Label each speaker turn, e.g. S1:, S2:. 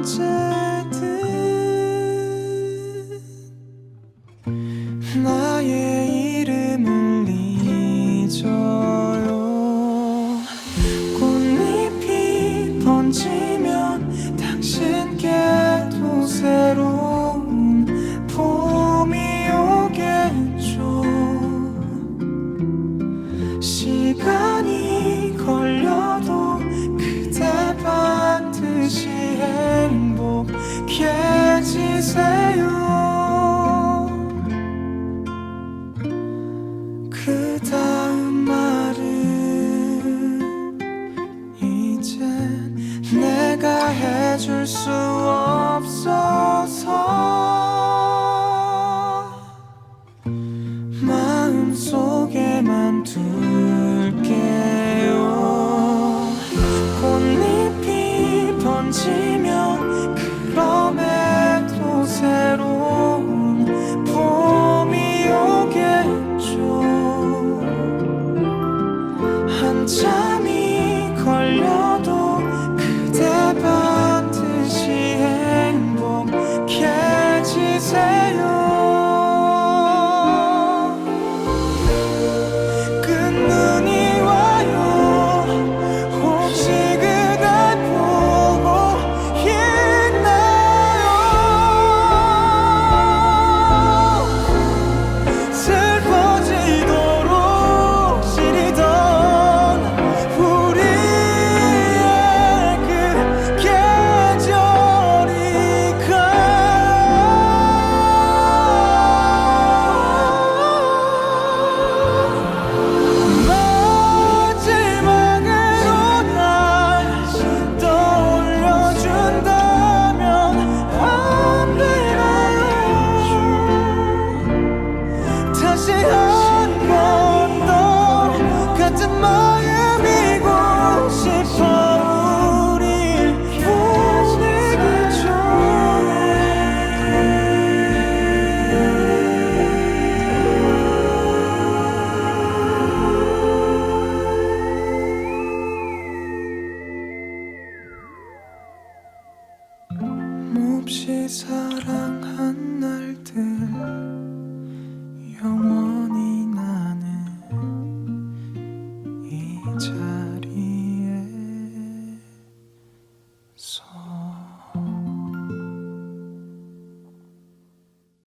S1: 언제든 나의 이름을 잊어요. 꽃잎이 번지 주세요? 그 다음 말은 이제 내가 해줄 수 없어. 다시 한 번 더 같은 마음이고 싶어 우릴 보내기 전에 몹시 사랑한